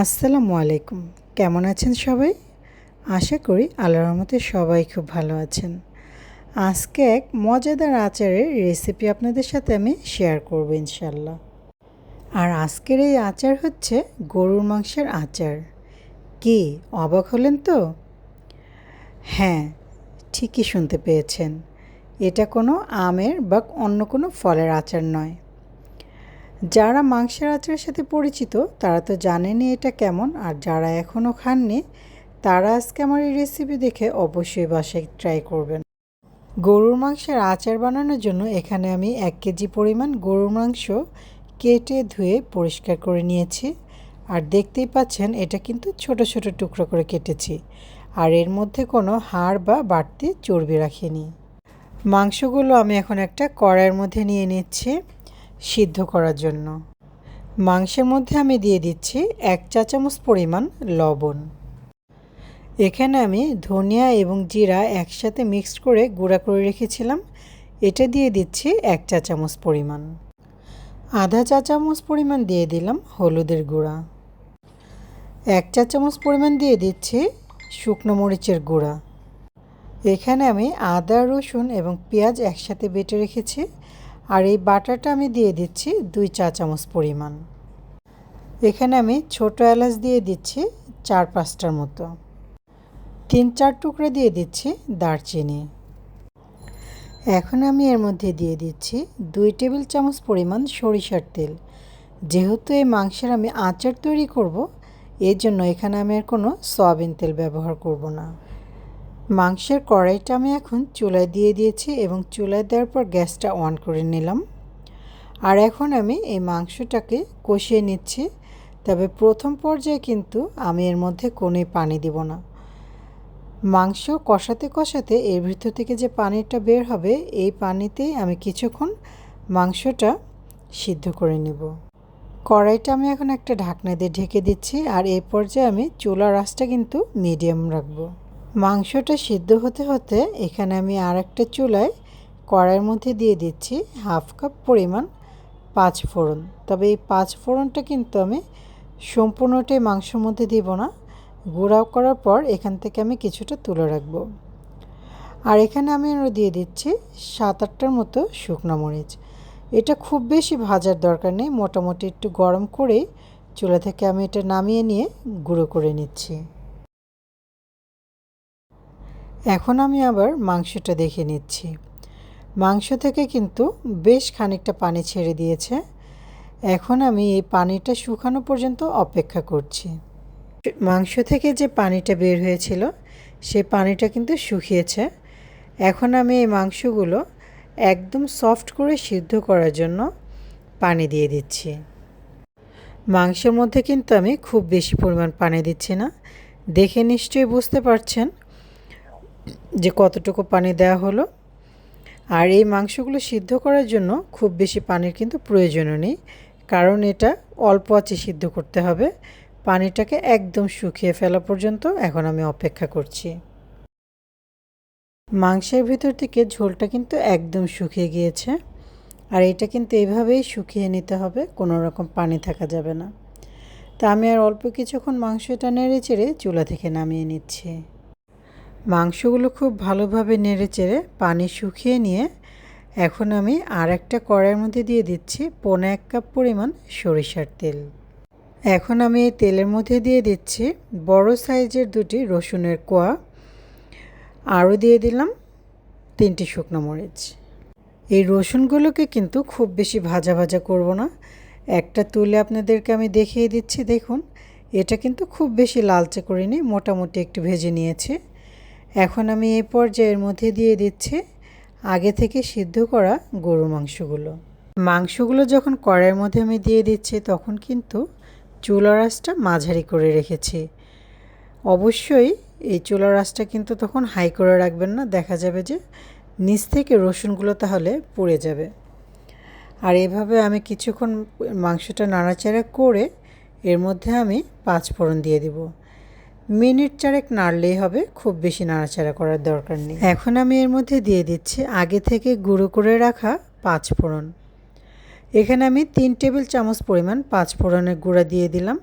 আসসালামু আলাইকুম। কেমন আছেন সবাই? আশা করি আল্লাহর রহমতে সবাই খুব ভালো আছেন। আজকে এক মজাদার আচারের রেসিপি আপনাদের সাথে আমি শেয়ার করব ইনশাল্লাহ আর আজকের এই আচার হচ্ছে গরুর মাংসের আচার। কি, অবাক হলেন তো? হ্যাঁ ঠিকই শুনতে পেয়েছেন। এটা কোনো আমের বা অন্য কোনো ফলের আচার নয়। যারা মাংসের আচারের সাথে পরিচিত, তারা তো জানেনই এটা কেমন, আর যারা এখনও খাননি, তারা আজকে আমার এই রেসিপি দেখে অবশ্যই বাসায় ট্রাই করবেন। গরুর মাংসের আচার বানানোর জন্য এখানে আমি এক কেজি পরিমাণ গরুর মাংস কেটে ধুয়ে পরিষ্কার করে নিয়েছি, আর দেখতেই পাচ্ছেন এটা কিন্তু ছোট ছোট টুকরো করে কেটেছি, আর এর মধ্যে কোনো হাড় বা বাড়তি চর্বি রাখিনি। মাংসগুলো আমি এখন একটা কড়াইয়ের মধ্যে নিয়ে নিচ্ছি। সিদ্ধ করার জন্য। মাংসের মধ্যে আমি দিয়ে দিচ্ছি এক চা চামচ পরিমাণ লবণ। এখানে আমি ধনিয়া এবং জিরা একসাথে মিক্সড করে গুঁড়া করে রেখেছিলাম। এটা দিয়ে দিচ্ছি এক চা চামচ পরিমাণ। আধা চা চামচ পরিমাণ দিয়ে দিলাম হলুদের গুঁড়া। এক চা চামচ পরিমাণ দিয়ে দিচ্ছি শুকনো মরিচের গুঁড়া। এখানে আমি আদা, রসুন এবং পেঁয়াজ একসাথে বেটে রেখেছি। আর এই বাটারটা আমি দিয়ে দিচ্ছি দুই চা চামচ পরিমাণ। এখানে আমি ছোট এলাচ দিয়ে দিচ্ছি চার পাঁচটার মতো। তিন চার টুকরো দিয়ে দিচ্ছি দারচিনি। এখন আমি এর মধ্যে দিয়ে দিচ্ছি দুই টেবিল চামচ পরিমাণ সরিষার তেল। যেহেতু এই মাংসের আমি আচার তৈরি করব এর জন্য এখানে আমি আর কোনো সয়াবিন তেল ব্যবহার করব না। মাংসের কড়াইটা আমি এখন চুলায় দিয়ে দিয়েছি এবং চুলায় দেওয়ার পর গ্যাসটা অন করে নিলাম। আর এখন আমি এই মাংসটাকে কষিয়ে নিচ্ছি। তবে প্রথম পর্যায়ে কিন্তু আমি এর মধ্যে কোনোই পানি দিব না। মাংস কষাতে কষাতে এর ভিতর থেকে যে পানিটা বের হবে, এই পানিতেই আমি কিছুক্ষণ মাংসটা সিদ্ধ করে নেব। কড়াইটা আমি এখন একটা ঢাকনা দিয়ে ঢেকে দিচ্ছি আর এই পর্যায়ে আমি চুলার আঁচটা কিন্তু মিডিয়াম রাখব। মাংসটা সিদ্ধ হতে হতে এখানে আমি আর একটা চুলায় কড়াইয়ের মধ্যে দিয়ে দিচ্ছি হাফ কাপ পরিমাণ পাঁচ ফোড়ন। তবে এই পাঁচ ফোড়নটা কিন্তু আমি সম্পূর্ণটাই মাংসের মধ্যে দিব না। গুঁড়াও করার পর এখান থেকে আমি কিছুটা তুলে রাখব। আর এখানে আমি আরও দিয়ে দিচ্ছি সাত আটটার মতো শুকনো মরিচ। এটা খুব বেশি ভাজার দরকার নেই, মোটামুটি একটু গরম করে চুলা থেকে আমি এটা নামিয়ে নিয়ে গুঁড়ো করে নিচ্ছি। এখন আমি আবার মাংসটা দেখে নিচ্ছি। মাংস থেকে কিন্তু বেশ খানিকটা পানি ছেড়ে দিয়েছে। এখন আমি এই পানিটা শুকানো পর্যন্ত অপেক্ষা করছি। মাংস থেকে যে পানিটা বের হয়েছিল সেই পানিটা কিন্তু শুকিয়েছে। এখন আমি এই মাংসগুলো একদম সফট করে সিদ্ধ করার জন্য পানি দিয়ে দিচ্ছি। মাংসের মধ্যে কিন্তু আমি খুব বেশি পরিমাণ পানি দিচ্ছি না। দেখে নিশ্চয়ই বুঝতে পারছেন যে কতটুকু পানি দেওয়া হলো, আর এই মাংসগুলো সিদ্ধ করার জন্য খুব বেশি পানির কিন্তু প্রয়োজনও নেই, কারণ এটা অল্প আছে সিদ্ধ করতে হবে। পানিটাকে একদম শুকিয়ে ফেলা পর্যন্ত এখন আমি অপেক্ষা করছি। মাংসের ভিতর থেকে ঝোলটা কিন্তু একদম শুকিয়ে গিয়েছে, আর এটা কিন্তু এইভাবেই শুকিয়ে নিতে হবে, কোনো রকম পানি থাকা যাবে না। তা আমি আর অল্প কিছুক্ষণ মাংসটা নেড়ে চেড়ে চুলা থেকে নামিয়ে নিচ্ছি। মাংসগুলো খুব ভালোভাবে নেড়ে চেড়ে পানি শুকিয়ে নিয়ে এখন আমি আর একটা কড়াইয়ের মধ্যে দিয়ে দিচ্ছি পনে এক কাপ পরিমাণ সরিষার তেল। এখন আমি এই তেলের মধ্যে দিয়ে দিচ্ছি বড় সাইজের দুটি রসুনের কোয়া। আরও দিয়ে দিলাম তিনটি শুকনো মরিচ। এই রসুনগুলোকে কিন্তু খুব বেশি ভাজা ভাজা করব না। একটা তুলে আপনাদেরকে আমি দেখিয়ে দিচ্ছি, দেখুন। এটা কিন্তু খুব বেশি লালচে করিনি, মোটামুটি একটু ভেজে নিয়েছি। এখন আমি এই পর্যায়ের মধ্যে দিয়ে দিচ্ছি আগে থেকে সিদ্ধ করা গরু মাংসগুলো। মাংসগুলো যখন কড়াইয়ের মধ্যে আমি দিয়ে দিচ্ছি, তখন কিন্তু চুলা রাসটা মাঝারি করে রেখেছি। অবশ্যই এই চুলা রাসটা কিন্তু তখন হাই করে রাখবেন না, দেখা যাবে যে নিচ থেকে রসুনগুলো তাহলে পুড়ে যাবে। আর এভাবে আমি কিছুক্ষণ মাংসটা নাড়াচাড়া করে এর মধ্যে আমি পাঁচ ফোড়ন দিয়ে দিব। মিনিট চারেক নাড়লেই হবে, খুব বেশি নাড়াচাড়া করার দরকার নেই। এখন আমি এর মধ্যে দিয়ে দিচ্ছি আগে থেকে গুঁড়ো করে রাখা পাঁচ ফোড়ন। এখানে আমি তিন টেবিল চামচ পরিমাণ পাঁচ ফোড়নের গুঁড়া দিয়ে দিলাম।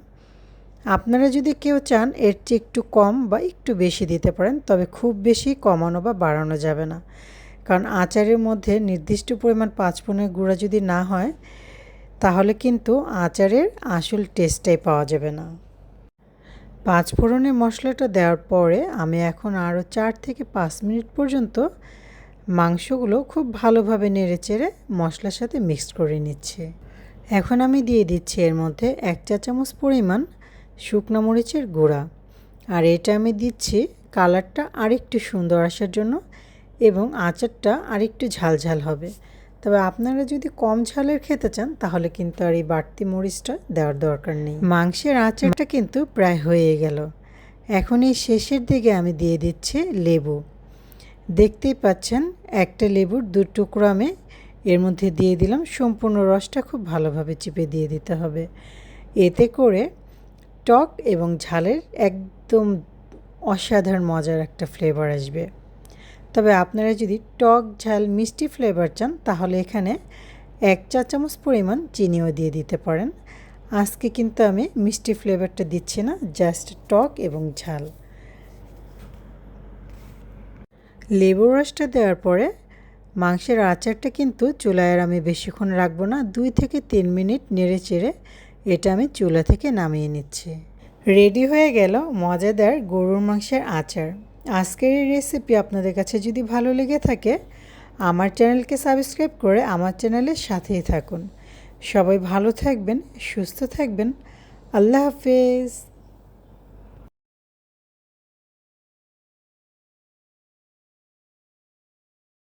আপনারা যদি কেউ চান এর চেয়ে একটু কম বা একটু বেশি দিতে পারেন, তবে খুব বেশি কমানো বা বাড়ানো যাবে না। কারণ আচারের মধ্যে নির্দিষ্ট পরিমাণ পাঁচফোড়নের গুঁড়া যদি না হয়, তাহলে কিন্তু আচারের আসল টেস্টটাই পাওয়া যাবে না। পাঁচফোড়নের মশলাটা দেওয়ার পরে আমি এখন আরও চার থেকে পাঁচ মিনিট পর্যন্ত মাংসগুলো খুব ভালোভাবে নেড়ে চেড়ে মশলার সাথে মিক্স করে নিচ্ছি। এখন আমি দিয়ে দিচ্ছি এর মধ্যে এক চা চামচ পরিমাণ শুকনো মরিচের গুঁড়া। আর এটা আমি দিচ্ছি কালারটা আরেকটু সুন্দর আসার জন্য এবং আচারটা আরেকটু ঝাল ঝাল হবে। তবে আপনারা যদি কম ঝালের খেতে চান, তাহলে কিন্তু আর এই বাড়তি মরিচটা দেওয়ার দরকার নেই। মাংসের আচারটা কিন্তু প্রায় হয়ে গেল। এখন এই শেষের দিকে আমি দিয়ে দিচ্ছি লেবু। দেখতেই পাচ্ছেন, একটা লেবুর দু টুকরো আমি এর মধ্যে দিয়ে দিলাম। সম্পূর্ণ রসটা খুব ভালোভাবে চিপে দিয়ে দিতে হবে। এতে করে টক এবং ঝালের একদম অসাধারণ মজার একটা ফ্লেভার আসবে। তবে আপনারা যদি টক ঝাল মিষ্টি ফ্লেভার চান, তাহলে এখানে এক চা চামচ পরিমাণ চিনিও দিয়ে দিতে পারেন। আজকে কিন্তু আমি মিষ্টি ফ্লেভারটা দিচ্ছি না জাস্ট টক এবং ঝাল। লেবুর রসটা দেওয়ার পরে মাংসের আচারটা কিন্তু চুলায় আর আমি বেশিক্ষণ রাখব না, দুই থেকে তিন মিনিট নেড়ে চেড়ে এটা আমি চুলা থেকে নামিয়ে নিচ্ছি। রেডি হয়ে গেল মজাদার গরুর মাংসের আচার। আজকের এই রেসিপি আপনাদের কাছে যদি ভালো লেগে থাকে, আমার চ্যানেলকে সাবস্ক্রাইব করে আমার চ্যানেলের সাথেই থাকুন। সবাই ভালো থাকবেন, সুস্থ থাকবেন। আল্লাহ হাফেজ।